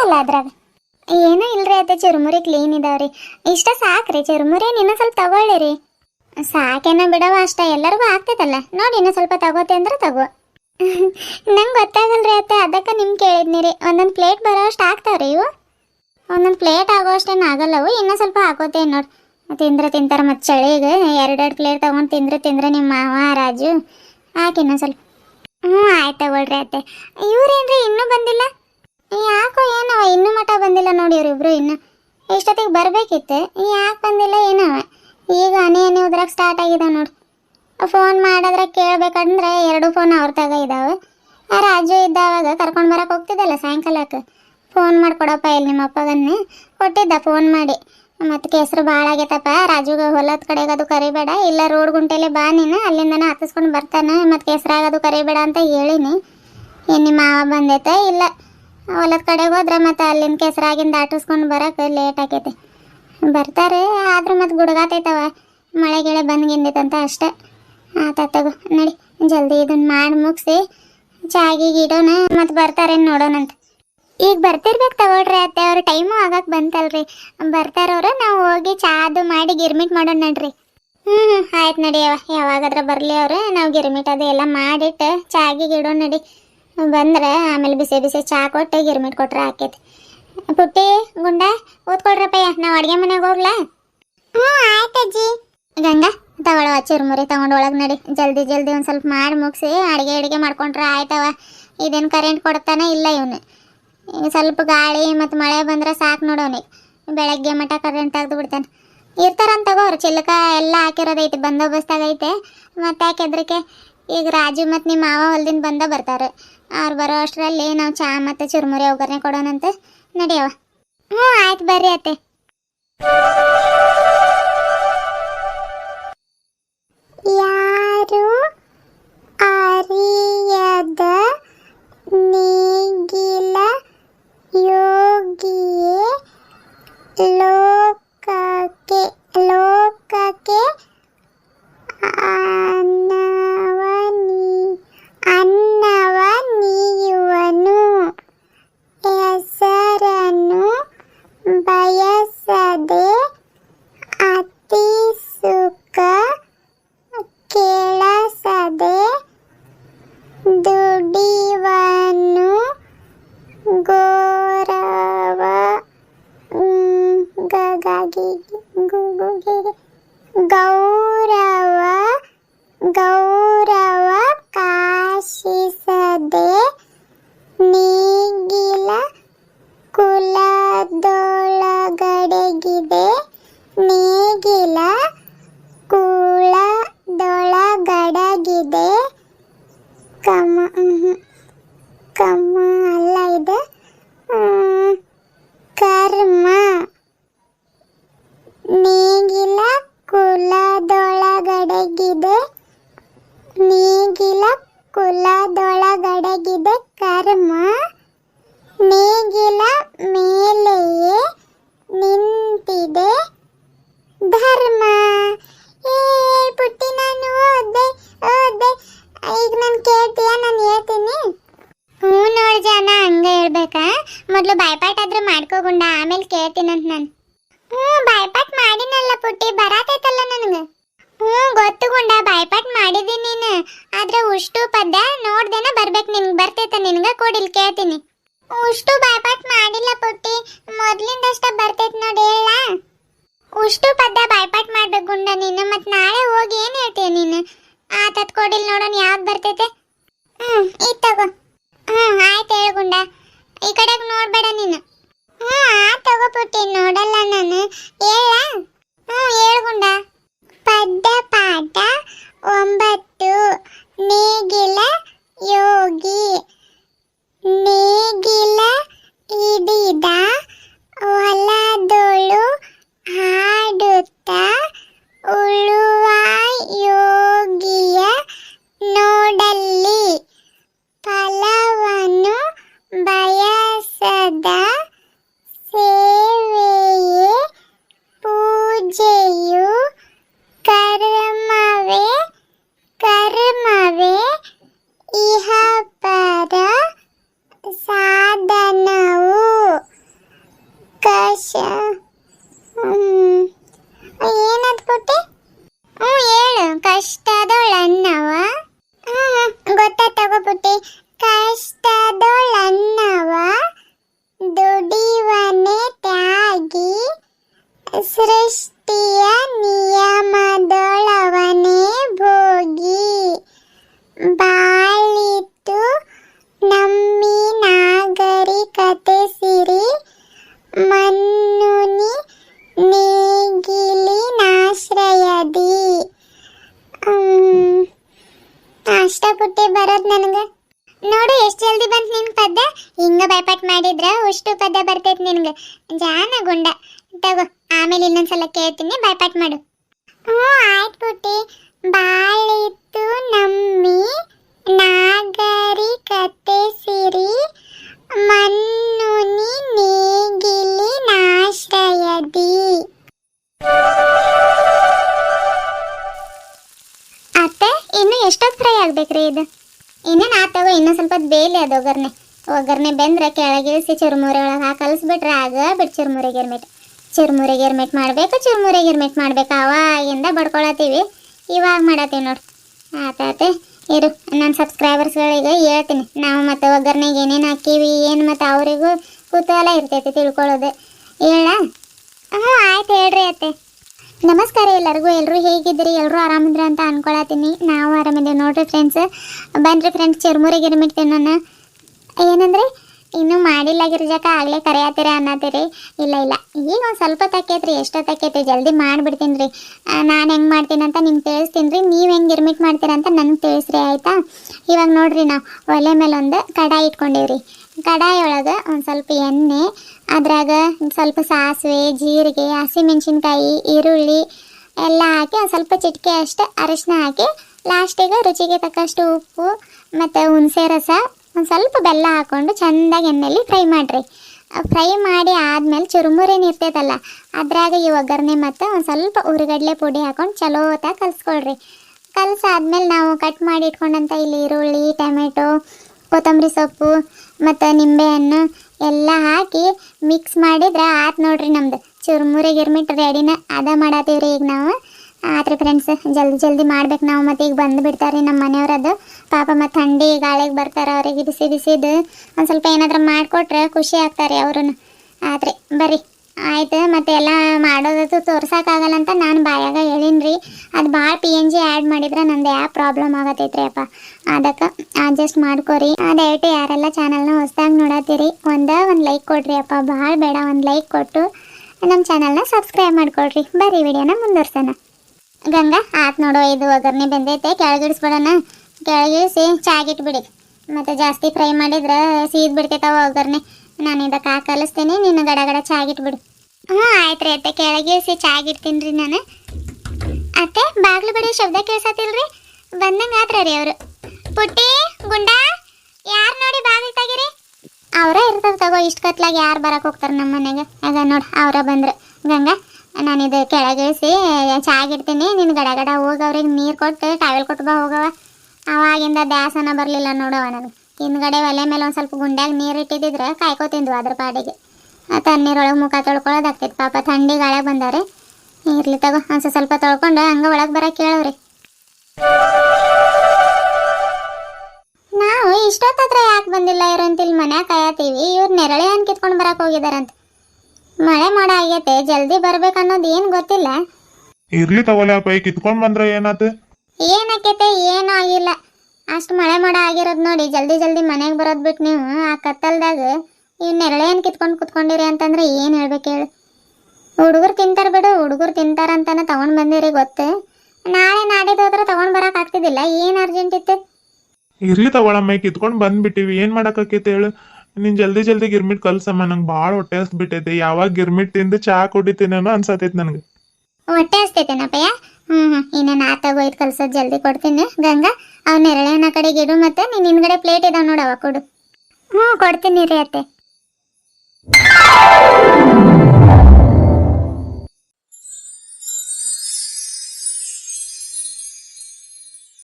ಅಲ್ಲ ಅದ್ರಾಗ? ಏನೂ ಇಲ್ರಿ ಅತ್ತೆ, ಚುರುಮುರಿ ಕ್ಲೀನ್ ಇದಾವ್ರಿ. ಇಷ್ಟ ಸಾಕ್ರಿ, ಚುರುಮುರಿ ನಿನ್ನ ಸ್ವಲ್ಪ ತಗೊಳ್ಳಿರಿ ಸಾಕೇನ ಬಿಡವ ಅಷ್ಟ, ಎಲ್ಲರಿಗೂ ಆಗ್ತೈತಲ್ಲ. ನೋಡಿ ಇನ್ನೂ ಸ್ವಲ್ಪ ತಗೋತೆ ಅಂದ್ರೆ ತಗೋ. ನಂಗೆ ಗೊತ್ತಾಗಲ್ರಿ ಅತ್ತೆ, ಅದಕ್ಕೆ ನಿಮ್ಗೆ ಕೇಳಿದ್ನಿರಿ ಒಂದೊಂದು ಪ್ಲೇಟ್ ಬರೋ ಅಷ್ಟು ಆಗ್ತಾವ್ರಿ ಇವು. ಒಂದೊಂದು ಪ್ಲೇಟ್ ಆಗೋ ಅಷ್ಟೇನು ಆಗಲ್ಲವು ಇನ್ನೂ ಸ್ವಲ್ಪ ಹಾಕೋತೇನೆ ನೋಡಿ. ತಿಂದ್ರೆ ತಿಂತಾರೆ ಮತ್ತು ಚಳಿಗೆ. ಎರಡೆರಡು ಪ್ಲೇಟ್ ತೊಗೊಂಡು ತಿಂದ್ರೆ ತಿಂದ್ರೆ ನಿಮ್ಮ ಮಾವ, ರಾಜು. ಹಾಕಿ ಇನ್ನೊಂದು ಸ್ವಲ್ಪ. ಹ್ಞೂ ಆಯ್ತು ತಗೊಳ್ರಿ ಅತ್ತೆ. ಇವ್ರೇನ್ರಿ, ಇನ್ನೂ ಬಂದಿಲ್ಲ? ಯಾಕೋ ಏನವ? ಇನ್ನೂ ಮಠ ಬಂದಿಲ್ಲ ನೋಡಿ ಅವರಿಬ್ರು ಇನ್ನು. ಇಷ್ಟೊತ್ತಿಗೆ ಬರಬೇಕಿತ್ತು? ಯಾಕೆ ಬಂದಿಲ್ಲ ಏನವ? ಈಗ ಅನೇ ಹನಿ ಉದ್ರಾಗ ಸ್ಟಾರ್ಟ್ ಆಗಿದೆ ನೋಡಿ. ಫೋನ್ ಮಾಡಿದ್ರೆ ಕೇಳಬೇಕಂದ್ರೆ ಎರಡು ಫೋನ್ ಅವ್ರ ಇದಾವೆ. ಆ ರಾಜು ಇದ್ದಾವಾಗ ಕರ್ಕೊಂಡು ಬರಕ್ಕೆ ಹೋಗ್ತಿದ್ದಲ್ಲ ಸಾಯಂಕಾಲಕ್ಕೆ ಫೋನ್ ಮಾಡಿಕೊಡಪ್ಪ ಇಲ್ಲಿ ನಿಮ್ಮ ಅಪ್ಪಗನ್ನೇ. ಕೊಟ್ಟಿದ್ದ ಫೋನ್ ಮಾಡಿ. ಮತ್ತು ಕೆಸರು ಭಾಳ ಆಗೈತಪ್ಪ. ರಾಜುಗೆ ಹೊಲದ ಕಡೆಗೆ ಅದು ಕರಿಬೇಡ. ಇಲ್ಲ ರೋಡ್ ಗುಂಟೆಲೆ ಬಾ ನೀನು. ಅಲ್ಲಿಂದನೇ ಹತ್ತಿಸ್ಕೊಂಡು ಬರ್ತಾನೆ. ಮತ್ತು ಕೆಸರಾಗದು ಕರಿಬೇಡ ಅಂತ ಹೇಳಿನಿ. ಏನು ನಿಮ್ಮ ಮಾವ ಬಂದೈತೆ. ಇಲ್ಲ. ಹೊಲದ ಕಡೆಗೆ ಹೋದ್ರೆ ಮತ್ತೆ ಅಲ್ಲಿಂದ ಕೆಸರಾಗಿಂದ ದಾಟಿಸ್ಕೊಂಡು ಬರಕ್ಕೆ ಲೇಟ್ ಆಕೈತೆ. ಬರ್ತಾರೆ, ಆದ್ರೆ ಮತ್ತೆ ಗುಡುಗಾತೈತವ. ಮಳೆ ಗಿಳೆ ಬಂದ್ಗಿಂದೈತಂತ ಅಷ್ಟೆ. ಆತ ತಗೋ, ನಡಿ, ಜಲ್ದಿ ಇದನ್ನ ಮಾಡಿ ಮುಗಿಸಿ, ಚಾಗಿ ಇಡೋಣ ಮತ್ತೆ ಬರ್ತಾರೆ ನೋಡೋಣಂತ. ಈಗ ಬರ್ತಿರ್ಬೇಕು ತಗೊಳ್ರಿ ಅತ್ತೆ, ಅವ್ರ ಟೈಮು ಆಗಕ್ಕೆ ಬಂತಲ್ರಿ. ಬರ್ತಾರವ್ರು ನಾವು ಹೋಗಿ ಚಾ ಅದು ಮಾಡಿ ಗಿರ್ಮಿಟ್ ಮಾಡೋಣ ನಡ್ರಿ. ಹ್ಞೂ ಹ್ಞೂ ಆಯ್ತು ನಡಿ ಯಾವ ಯಾವಾಗಾದ್ರೆ ಬರಲಿ ಅವ್ರು, ನಾವು ಗಿರ್ಮಿಟ್ ಅದು ಎಲ್ಲ ಮಾಡಿಟ್ಟು ಚಾಗಿ ಇಡೋಣ ನಡಿ. ಬಂದ್ರೆ ಆಮೇಲೆ ಬಿಸಿ ಬಿಸಿ ಚಾ ಕೊಟ್ಟು ಗಿರ್ಮಿಟ್ ಕೊಟ್ರೆ ಆಕೈತಿ. ಪುಟ್ಟಿ ಗುಂಡ ಓದ್ಕೊಳ್ರಪ್ಪಯ್ಯ ನಾವು ಅಡುಗೆ ಮನೆಗೆ ಹೋಗ್ಲಾ? ಹ್ಞೂ ಆಯ್ತಜ್ಜಿ ಗಂಗಾ ತಗೊಳವ ಚುರುಮುರಿ ತಗೊಂಡು ಒಳಗೆ ನಡಿ. ಜಲ್ದಿ ಜಲ್ದಿ ಒಂದು ಸ್ವಲ್ಪ ಮಾಡಿ ಮುಗಿಸಿ ಅಡುಗೆ ಅಡುಗೆ ಮಾಡ್ಕೊಂಡ್ರೆ ಆಯ್ತವ. ಇದೇನು ಕರೆಂಟ್ ಕೊಡ್ತಾನೆ ಇಲ್ಲ ಇವನು. ಸ್ವಲ್ಪ ಗಾಳಿ ಮತ್ತು ಮಳೆ ಬಂದ್ರೆ ಸಾಕು ನೋಡೋನಿಗೆ ಬೆಳಗ್ಗೆ ಮಠ ಕರೆಂಟ್ ತೆಗ್ದು ಬಿಡ್ತಾನೆ. ಇರ್ತಾರಂತ ತಗೋರು ಚಿಲ್ಕ ಎಲ್ಲ ಹಾಕಿರೋದೈತಿ ಬಂದೋಬಸ್ತಾಗೈತೆ ಮತ್ತೆ ಯಾಕೆ ಹೆದ್ರಿಕೆ? ಈಗ ರಾಜು ಮತ್ತು ನಿಮ್ಮ ಮಾವ ಹೊಲ್ದಿಂದ ಬಂದ ಬರ್ತಾರೆ. ಅವ್ರು ಬರೋ ಅಷ್ಟರಲ್ಲಿ ನಾವು ಚಾ ಮತ್ತು ಚುರುಮುರಿ ಒಗ್ಗರಣೆ ಕೊಡೋಣಂತೆ. ನಡೆಯವ ಹ್ಞೂ, ಆಯ್ತು ಬರ್ರಿ ಅತ್ತೆ. ಯಾರು? ಗೌರವ. ಗಗಾಗಿ ಗುಗುಗಿರಿ ಗೌರವ ಗೌರವ ಕಾಶಿಸದೆ ನೀಗಿಲ ಕುಲದೊಳಗಡೆಗಿದೆ ನೇಗಿಲ ಕುಳದೊಳಗಡಗಿದೆ ಕಮ ಮ್ಹೂ. ಕಮ ಅಲ್ಲ ಇದು ಆ, ಕರ್ಮ ನೇಗಿಲ ಕುಲದೊಳಗಡೆಗಿದೆ, ನೇಗಿಲ ಕುಲದೊಳಗಡೆಗಿದೆ ಕರ್ಮ. ನೇಗಿಲ ಮೇಲೆಯೇ ನಿಂತಿದೆ ಧರ್ಮ. ಏ, ಪುಟ್ಟಿ, ನಾನು ಓದ್ದೆ ಓದ್ದೆ. ಈಗ ನಾನು ಕೇಳ್ತೀಯ? ನಾನು ಹೇಳ್ತೀನಿ. ಹ್ಞೂ ಜನ, ಹಂಗೆ ಹೇಳ್ಬೇಕಾ? ಮೊದಲು ಬಾಯ್ಪಾಟ್ ಆದ್ರೂ ಮಾಡ್ಕೋಗುಂಡ ಆಮೇಲೆ ಕೇಳ್ತೀನಂತ ನಾನು. ಹ್ಞೂ ಬಾಯ್ಪಾಟ್ ಮಾಡಿನಲ್ಲ ಪುಟ್ಟಿ, ಬರಾತೈತಲ್ಲ ನನಗೆ. ಹ್ಞೂ, ಗೊತ್ತು ಗುಂಡ ಬಾಯ್ಪಾಟ್ ಮಾಡಿದ್ದೀನಿ ನೀನು. ಆದ್ರೆ ಉಷ್ಟು ಪದ್ಯ ನೋಡ್ದೇನ ಬರ್ಬೇಕು ನಿನ್ಗೆ, ಬರ್ತೈತ ನಿನ್ಗೆ, ಕೊಡಿಲ್ ಕೇಳ್ತೀನಿ. ಉಷ್ಟು ಬಾಯ್ಪಾಟ್ ಮಾಡಿಲ್ಲ ಪುಟ್ಟಿ, ಮೊದ್ಲಿಂದಷ್ಟ ಬರ್ತೈತ್ ನೋಡಿ, ಹೇಳ. ಉಷ್ಟು ಪದ್ಯ ಬಾಯ್ಪಾಟ್ ಮಾಡ್ಬೇಕು ಗುಂಡ ನೀನು ಮತ್ತು ನಾಳೆ ಹೋಗಿ ಏನು ಹೇಳ್ತೀಯ ನೀನು? ಆ ತತ್ ಕೊಡಿಲ್ ನೋಡೋಣ ಯಾವ್ದು ಬರ್ತೈತೆ? ಹ್ಞೂ ಇದ್ ತಗೋ. ಹ್ಞೂ ಆಯ್ತು ಹೇಳು ಗುಂಡ. ಈ ಕಡೆಗೆ ನೋಡ್ಬೇಡ ನೀನು. ಹ್ಮ್ ಆಯ್ತು ತಗೋ ಪುಟ್ಟಿ ನೋಡಲ್ಲ ನಾನು. ಹೇಳ? ಹ್ಞೂ ಹೇಳು ಗುಂಡ. ಪದ್ಯ, ಪಾಠ, ಒಂಬತ್ತು, ನೇಗಿಲ, ಯೋಗಿ. ನೇಗಿಲ ಹಿಡಿದ ಹೊಲದೊಳು ಹಾಡುತ್ತ ಉಳುವ ಯೋಗಿಯ ನೋಡಲ್ಲಿ ಫಲವನ್ನು ಬಯಸದ ಸೇವೆಯೇ ಪೂಜೆಯು ಕರ್ಮವೇ ಕರ್ಮವೇ ನನಗೆ ನೋಡು ಎಷ್ಟು ಜಲ್ದಿ ಬಂತು ನಿನ್ ಪದ್ಯ ಹಿಂಗ ಬೈಪಾಟ್ ಮಾಡಿದ್ರ ಅಷ್ಟು ಪದ್ಯ ಬರ್ತೈತಿ ನಿನಗೆ ಜಾನ ಗುಂಡ. ತಗೋ, ಆಮೇಲೆ ಇನ್ನೊಂದ್ಸಲ ಕೇಳ್ತೀನಿ ಬೈಪಾಟ್ ಮಾಡು. ಹ್ಞೂ, ಆಯ್ತು ಪುಟ್ಟಿ ಬಾಳಿತ್ತು ನಮ್ಮಿ ನಾಗರಿಕತೆ ಸಿರಿ. ಮಣ್ಣುನಿ ನೇಗಿಲಿ ನಾಶ್ರಯದಿ. ಅತ್ತೆ, ಇನ್ನು ಎಷ್ಟೊತ್ತು ಫ್ರೈ ಆಗ್ಬೇಕ್ರಿ ಇದು? ಇನ್ನೇನು ಆತಗೋ ಇನ್ನೂ ಸ್ವಲ್ಪ ಬೇಲಿ ಅದು ಒಗ್ಗರ್ನೆ ಬೆಂದ್ರೆ ಕೆಳಗಿಳಿಸಿ ಚುರುಮುರಿ ಒಳಗೆ ಹಾಕಿ ಕಲಿಸ್ಬಿಟ್ರೆ ಆಗ ಬಿಟ್ಟು ಚುರುಮುರಿ ಗಿರ್ಮಿಟ್. ಚುರುಮುರಿ ಗಿರ್ಮಿಟ್ ಮಾಡಬೇಕು, ಚುರುಮುರಿ ಗಿರ್ಮಿಟ್ ಮಾಡ್ಬೇಕು. ಅವಾಗಿಂದ ಬಡ್ಕೊಳತ್ತೀವಿ. ಇವಾಗ ಮಾಡತ್ತೀವಿ ನೋಡಿ. ಆತಾತೆ ಇರು ನನ್ನ ಸಬ್ಸ್ಕ್ರೈಬರ್ಸ್ಗಳಿಗೆ ಹೇಳ್ತೀನಿ. ನಾವು ಮತ್ತು ಒಗ್ಗರ್ಣೆಗೆ ಏನೇನು ಹಾಕೀವಿ, ಏನು ಮತ್ತು ಅವರಿಗೂ ಕುತೂಹಲ ಇರ್ತೈತಿ ತಿಳ್ಕೊಳ್ಳೋದು ಹೇಳ? ಹ್ಞೂ, ಆಯ್ತು ಹೇಳ್ರಿ ಅತ್ತೆ. ನಮಸ್ಕಾರ ಎಲ್ಲರಿಗೂ. ಎಲ್ಲರೂ ಹೇಗಿದ್ದೀರಿ? ಎಲ್ಲರೂ ಆರಾಮಿದ್ರಿ ಅಂತ ಅನ್ಕೊಳತ್ತೀನಿ. ನಾವು ಆರಾಮಿದ್ದೀವಿ ನೋಡ್ರಿ ಫ್ರೆಂಡ್ಸ್ ಬನ್ರಿ ಫ್ರೆಂಡ್ಸ್ ಚುರುಮುರಿ ಗಿರ್ಮಿಟ್ ತಿನ್ನೋಣ. ಏನಂದ್ರೆ, ಇನ್ನೂ ಮಾಡಿಲ್ಲ ಗಿರ್ಜಕ ಆಗಲೇ ಕರೆಯತ್ತೀರ ಅನ್ನತ್ತೀರಿ ಇಲ್ಲ ಇಲ್ಲ. ಈಗ ಒಂದು ಸ್ವಲ್ಪ ತಕ್ಕೈತ್ರಿ ಎಷ್ಟೊತ್ತಕ್ಕೈತಿ ಜಲ್ದಿ ಮಾಡಿಬಿಡ್ತೀನಿ ರೀ ನಾನು ಹೆಂಗೆ ಮಾಡ್ತೀನಿ ಅಂತ ನಿಮ್ಗೆ ತಿಳಿಸ್ತೀನಿ ರೀ ನೀವು ಹೆಂಗೆ ಗಿರ್ಮಿಟ್ ಮಾಡ್ತೀರ ಅಂತ ನನಗೆ ತಿಳಿಸ್ರಿ, ಆಯಿತಾ? ಇವಾಗ ನೋಡಿರಿ ನಾವು, ಒಲೆ ಮೇಲೆ ಒಂದು ಕಡಾಯಿ ರೀ ಕಡಾಯಿ ಒಳಗೆ ಒಂದು ಸ್ವಲ್ಪ ಎಣ್ಣೆ, ಅದ್ರಾಗ ಸ್ವಲ್ಪ ಸಾಸಿವೆ, ಜೀರಿಗೆ, ಹಸಿಮೆಣ್ಸಿನ್ಕಾಯಿ, ಈರುಳ್ಳಿ ಎಲ್ಲ ಹಾಕಿ ಒಂದು ಸ್ವಲ್ಪ ಚಿಟಿಕೆ ಅಷ್ಟು ಅರಿಶಿನ ಹಾಕಿ, ಲಾಸ್ಟಿಗೆ ರುಚಿಗೆ ತಕ್ಕಷ್ಟು ಉಪ್ಪು ಮತ್ತು ಹುಣಸೆ ರಸ ಒಂದು ಸ್ವಲ್ಪ ಬೆಲ್ಲ ಹಾಕ್ಕೊಂಡು ಚೆಂದಾಗಿ ಎಣ್ಣೆಲಿ ಫ್ರೈ ಮಾಡಿರಿ. ಫ್ರೈ ಮಾಡಿ ಆದಮೇಲೆ ಚುರುಮುರೇನು ಇರ್ತೈತಲ್ಲ, ಅದ್ರಾಗ ಈ ಒಗ್ಗರಣೆ ಮತ್ತು ಒಂದು ಸ್ವಲ್ಪ ಉರಿಗಡ್ಲೆ ಪುಡಿ ಹಾಕೊಂಡು ಚಲೋ ಹೊತ್ತಾಗಿ ಕಲಿಸ್ಕೊಳ್ರಿ. ಕಲಸಾದ್ಮೇಲೆ ನಾವು ಕಟ್ ಮಾಡಿ ಇಟ್ಕೊಂಡಂಥ ಇಲ್ಲಿ ಈರುಳ್ಳಿ, ಟೊಮೆಟೊ, ಕೊತ್ತಂಬರಿ ಸೊಪ್ಪು ಮತ್ತು ನಿಂಬೆಹಣ್ಣು ಎಲ್ಲ ಹಾಕಿ ಮಿಕ್ಸ್ ಮಾಡಿದ್ರೆ ಆತು ನೋಡ್ರಿ ನಮ್ದು. ಚುರುಮುರಿ ಗಿರ್ಮಿಟ್ ರೆಡಿನ ಅದ ಮಾಡತ್ತೀವಿ ರೀ ಈಗ ನಾವು. ಆತ್ರಿ ಫ್ರೆಂಡ್ಸ್ ಜಲ್ದಿ ಜಲ್ದಿ ಮಾಡ್ಬೇಕು ನಾವು ಮತ್ತೆ ಈಗ ಬಂದು ಬಿಡ್ತಾರೆ ನಮ್ಮ ಮನೆಯವ್ರದ್ದು ಪಾಪ ಮತ್ತು ಥಂಡಿ ಗಾಳಿಗೆ ಬರ್ತಾರೆ ಅವ್ರಿಗೆ ಬಿಸಿ ಬಿಸಿದು. ಒಂದು ಸ್ವಲ್ಪ ಏನಾದ್ರೂ ಮಾಡಿಕೊಟ್ರೆ ಖುಷಿ ಆಗ್ತಾರೆ ಅವ್ರೂ ಆತ್ರಿ, ಬರ್ರಿ. ಆಯ್ತು ಮತ್ತೆ ಎಲ್ಲ ಮಾಡೋದತ್ತು ತೋರ್ಸೋಕ್ಕಾಗಲ್ಲ ಅಂತ ನಾನು ಬಾಯಾಗ ಹೇಳೀನಿ ಅದು ಭಾಳ ಪಿ ಎನ್ ಜಿ ಆ್ಯಡ್ ಮಾಡಿದ್ರೆ ನಂದು ಯಾವ ಪ್ರಾಬ್ಲಮ್ ಆಗತೈತ್ರಿ ಅಪ್ಪ. ಅದಕ್ಕೆ ಅಡ್ಜಸ್ಟ್ ಮಾಡ್ಕೊರಿ. ದಯವಿಟ್ಟು ಯಾರೆಲ್ಲ ಚಾನಲ್ನ ಹೊಸ್ದಾಗಿ ನೋಡತ್ತೀರಿ, ಒಂದೇ ಒಂದು ಲೈಕ್ ಕೊಡ್ರಿ ಅಪ್ಪ. ಭಾಳ ಬೇಡ, ಒಂದು ಲೈಕ್ ಕೊಟ್ಟು ನಮ್ಮ ಚಾನಲ್ನ ಸಬ್ಸ್ಕ್ರೈಬ್ ಮಾಡ್ಕೊಳ್ರಿ. ಬರ್ರಿ, ವಿಡಿಯೋನ ಮುಂದುವರ್ಸೋಣ. ಗಂಗಾ, ಆತ್ ನೋಡು, ಇದು ಒಗ್ಗರಣೆ ಬೆಂದೈತೆ, ಕೆಳಗಿಡಿಸ್ಬಿಡೋಣ. ಕೆಳಗಿಳಿಸಿ ಚಾಗಿಟ್ಬಿಡಿ. ಮತ್ತು ಜಾಸ್ತಿ ಫ್ರೈ ಮಾಡಿದ್ರೆ ಸೀದ್ ಬಿಡ್ತೈತವ ಒಗ್ಗರಣೆ. ನಾನು ಇದಕ್ಕೆ ಹಾಕಿ ಕಲಿಸ್ತೀನಿ, ನೀನು ಗಡಗಡ ಗಡ ಚಾಗಿಟ್ಬಿಡು. ಹ್ಞೂ, ಆಯ್ತು ರೀ ಅತ್ತೆ ಕೆಳಗಿಳಿಸಿ ಚಾಗಿಡ್ತೀನಿ ರೀ ನಾನು. ಅತ್ತೆ, ಬಾಗ್ಲು ಬಿಡಿ, ಶಬ್ದ ಕೇಳ್ಸತ್ತಿಲ್ರಿ? ಬಂದಂಗೆ ಆತ್ರ ರೀ ಅವರು. ಪುಟ್ಟಿ, ಗುಂಡ, ಯಾರು ನೋಡಿ ಬಾಗಿಲು ತೆಗಿರಿ? ಅವರೇ ಇರ್ತದೆ ತಗೋ, ಇಷ್ಟು ಕತ್ಲಾಗ ಯಾರು ಬರಕ್ಕೆ ಹೋಗ್ತಾರೆ ನಮ್ಮ ಮನೆಗೆ. ಅದ ನೋಡಿ, ಅವರ ಬಂದ್ರು. ಗಂಗಾ ನಾನು ಇದು ಕೆಳಗಿಳಿಸಿ ಚಾಗಿಡ್ತೀನಿ ನೀನು ಗಡ ಗಡ ಹೋಗಿ ಅವ್ರಿಗೆ ನೀರು ಕೊಟ್ಟು ಟಾವೆಲ್ ಕೊಟ್ಟು ಬಾ ಹೋಗವ ಅವಾಗಿಂದ ದ್ಯಾಸನ ಬರಲಿಲ್ಲ ನೋಡವ ನನಗೆ. ಹಿಂದ್ಗಡೆ ಒಲೆ ಮೇಲೆ ಒಂದು ಸ್ವಲ್ಪ ಗುಂಡ್ಯಾಗ ನೀರು ಇಟ್ಟಿದ್ದಿದ್ರೆ ಕಾಯ್ಕೋತಿದ್ವು ಅದ್ರ ಪಾಡಿಗೆ. ತಣ್ಣೀರೊಳಗೆ ಮುಖ ತೊಳ್ಕೊಳ್ಳೋದಾಗ್ತಿತ್ತು ಪಾಪ ಥಂಡಿ ಗಾಳಿಗೆ ಬಂದವ್ರಿ. ಇರ್ಲಿ ತಗೋ, ಒಂದು ಸ್ವಲ್ಪ ತೊಳ್ಕೊಂಡು ಹಂಗೆ ಒಳಗೆ ಬರಕ್ಕೆ ಕೇಳವ್ರಿ. ನಾವು ಇಷ್ಟೊತ್ತತ್ರ ಯಾಕೆ ಬಂದಿಲ್ಲ ಇರೋಂತಿಲ್ಲಿ ಮನೆ ಮನ್ಯಾಗ ಕಾಯತೀವಿ ಇವ್ರು ನೆರಳೆ ಹಣ್ಣು ಕಿತ್ಕೊಂಡು ಬರಕ್ಕೆ ಹೋಗಿದಾರಂತ. ಮಳೆ ಮಾಡ ಆಗೈತೆ ಜಲ್ದಿ ಬರ್ಬೇಕು ಅನ್ನೋದು ಏನ್ ಗೊತ್ತಿಲ್ಲ. ಇರ್ಲಿ ತಗೊಲೆ ಅಪ್ಪ ಈಗ ಕಿತ್ಕೊಂಡ್ ಬಂದ್ರೆ ಏನಾತ? ಏನಾಕೈತೆ ಏನೂ ಆಗಿಲ್ಲ. ಅಷ್ಟು ಮಳೆ ಮಾಡ ಆಗಿರೋದು ನೋಡಿ ಜಲ್ದಿ ಜಲ್ದಿ ಮನೆಗೆ ಬರೋದು ಬಿಟ್ಟು ನೀವು ಆ ಕತ್ತಲ್ದಾಗ ಇವ್ ನೆರಳೆ ಹಣ್ಣು ಕಿತ್ಕೊಂಡು ಕುತ್ಕೊಂಡಿರಿ ಅಂತಂದ್ರೆ ಏನು ಹೇಳ್ಬೇಕು ಹೇಳಿ. ಹುಡುಗರು ತಿಂತಾರ ಬಿಡು ಹುಡುಗರು ತಿಂತಾರ ಅಂತಾನೆ ತಗೊಂಡ್ ಬಂದಿರಿ ಗೊತ್ತು. ನಾಳೆ ನಾಡಿದ್ದು ಹೋದ್ರೆ ತಗೊಂಡ್ ಬರಕ್ ಆಗ್ತಿದ್ದಿಲ್ಲ ಏನ್ ಅರ್ಜೆಂಟ್ ಇತ್ತು? ಇರ್ಲಿ ತಗೊಳಮ್ಮ ಈಗ ಕಿತ್ಕೊಂಡ್ ಬಂದ್ಬಿಟ್ಟಿವಿ ಏನ್ ಮಾಡಕ್ಕಾಕೈತಿ ಹೇಳು? ನೀನ್ ಜಲ್ದಿ ಜಲ್ದಿ ಗಿರ್ಮಿಟ್ ಕಲ್ಸಮ್ಮ, ನಂಗೆ ಭಾಳ ಹೊಟ್ಟೆ ಹಸ್ಬಿಟ್ಟೈತೆ. ಯಾವಾಗ ಗಿರ್ಮಿಟ್ ತಿಂದು ಚಾ ಕುಡಿತೀನೇನೋ ಅನ್ಸತೈತಿ ನನಗೆ. ಹೊಟ್ಟೆ ಹಸ್ತೈತೇನಪ್ಪಯ್ಯ ಹ್ಞೂ ಹ್ಞೂ ಇನ್ನ ನಾ ಇದು ಕಲ್ಸೋದು ಜಲ್ದಿ ಕೊಡ್ತೀನಿ. ಗಂಗಾ ಅವ್ ನೆರಳೆನ ಕಡೆಗೆ ಇಡು ಮತ್ತೆ ನೀನು ಹಿಂದ್ಗಡೆ ಪ್ಲೇಟ್ ಇದಾವ ನೋಡವ ಕೊಡು. ಹ್ಞೂ ಕೊಡ್ತೀನಿ ರೀ ಅತ್ತೆ.